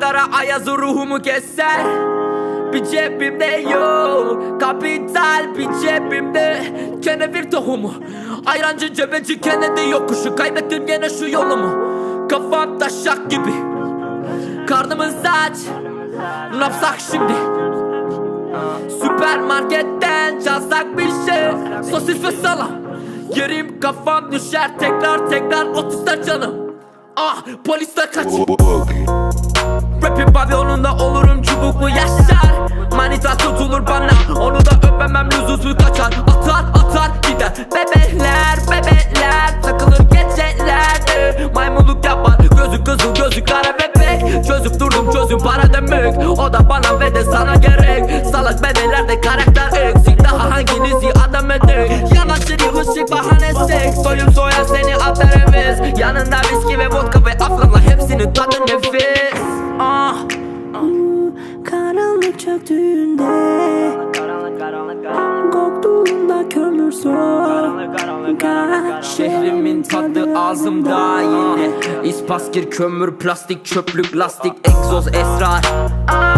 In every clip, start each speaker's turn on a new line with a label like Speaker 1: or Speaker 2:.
Speaker 1: Ankara ayazı ruhumu keser. Bir cebimde yok Kapital bir cebimde. Kenevir tohumu Ayrancı cebeci Kennedy yokuşu. Kaybettim gene şu yolumu Kafam taşak gibi. Karnımız aç Ne yapsak şimdi. Süpermarketten çalsak bir şey Sosis ve salam. Yerim kafam düşer tekrar tekrar otuzda canım. Ah polisler kaç Pavyonunda olurum çubuklu yaşar Manita tutulur bana. Onu da öpemem lüzumsuz kaçar. Atar atar gider. Bebekler bebekler. Takılır geceler Maymunluk yapar. Gözü kızıl gözü kara bebek. Çözüp durdum çözüm para demek. O da bana ve de sana gerek. Salak bebeklerde karakter eksik. Daha hanginizi adam edek? Yanaşır ışık bahane seks Soyum soyar seni atar heves Yanında viski ve vodka ve afganla Hepsinin tadı nefis. Ah
Speaker 2: Karanlık çöktüğünde Koktuğunda kömür soğuk
Speaker 1: Şehrimin tadı ağzımda. yine. İspaskir, kömür, plastik, çöplük, lastik, egzoz, esrar. Ah,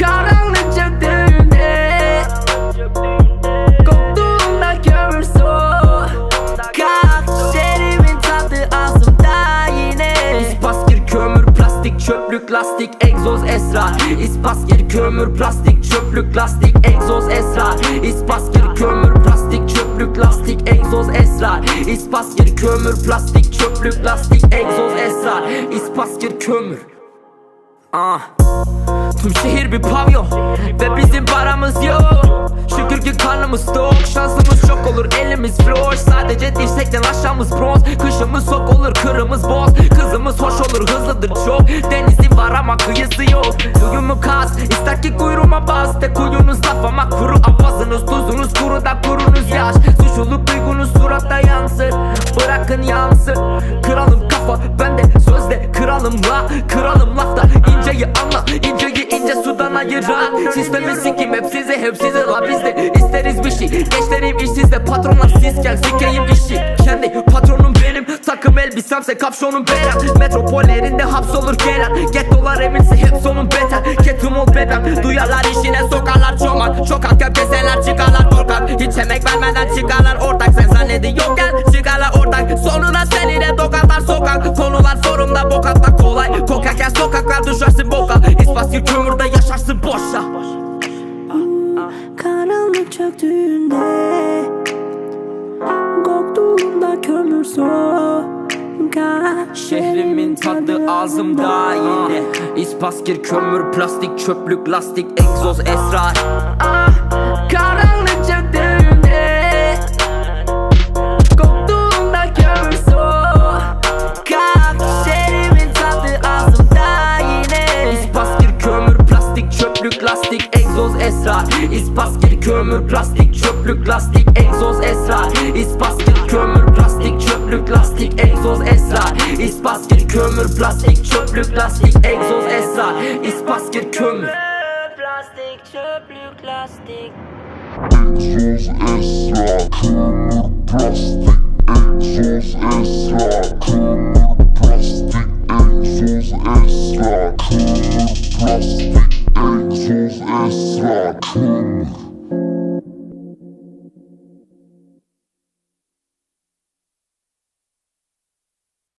Speaker 1: karanlık esrar İspaskir, kömür, plastik, çöplük, lastik, egzoz, esrar. İspaskir, kömür, plastik, çöplük, lastik, egzoz, esrar. İspaskir, kömür, plastik, çöplük, lastik, egzoz, esrar. İspaskir, kömür. Ah. Tüm şehir bir pavyon Ve bizim paramız yok. Şükür ki karnımız tok Şansımız çok olur elimiz floş Sadece dirsekten aşağımız bronz Kışımız sok olur kırımız boz. Kızımız hoş olur hızlıdır çok. Denizi Duyumu kas. İster ki kuyruğuma bas De kuyunuz laf ama kuru Apazınız tuzunuz kuru da kurunuz yaş. Suçluluk duygunuz suratta yansır Bırakın yansın Kralım kafa bende sözde kralım la Kralım lafta. İnceyi anla inceyi ince sudan ayıran Sistemi sikim hep size hep size la bizde isteriz bir şey. Gençlerim işsizde patronlar sizken sikeyim işi. Kendi takım elbisemse kapşonum berem Metropollerinde hapsolur gelen Gettolar eminse hep sonun beter. Ketum ol bebem duyarlar işine sokarlar çomak. Hakkı keseler çıkarlar korkak. Hiç emek vermeden çıkarlar ortak. Sen zannediyorken çıkarlar ortak. Sonuna seninle dokarlar sokak. Konular sorumda bok atmak kolay. Kokarken sokaklar düşersin boka. İspaskir kömürde yaşarsın boşa.
Speaker 2: Karanlık çöktüğünde Koktuğunda kömür soğuk
Speaker 1: Şehrimin tadı ağzımda yine. İspaskir, kömür, plastik, çöplük, lastik, egzoz, esrar. Karanlık çöktüğünde Koktuğunda kömür soğuk Şehrimin tadı ağzımda yine. İspaskir, kömür, plastik, çöplük, lastik, egzoz, esrar. İspaskir, kömür, plastik, çöplük, lastik, egzoz, esrar. İspaskir, kömür, plastik, çöplük, lastik, egzoz, esrar İspaskir, kömür, plastik, çöplük, lastik, egzoz, esrar İspaskir, kömür
Speaker 2: Plastik çöplük lastik
Speaker 3: Egzoz esrar, kömür, plastik Egzoz esrar, kömür,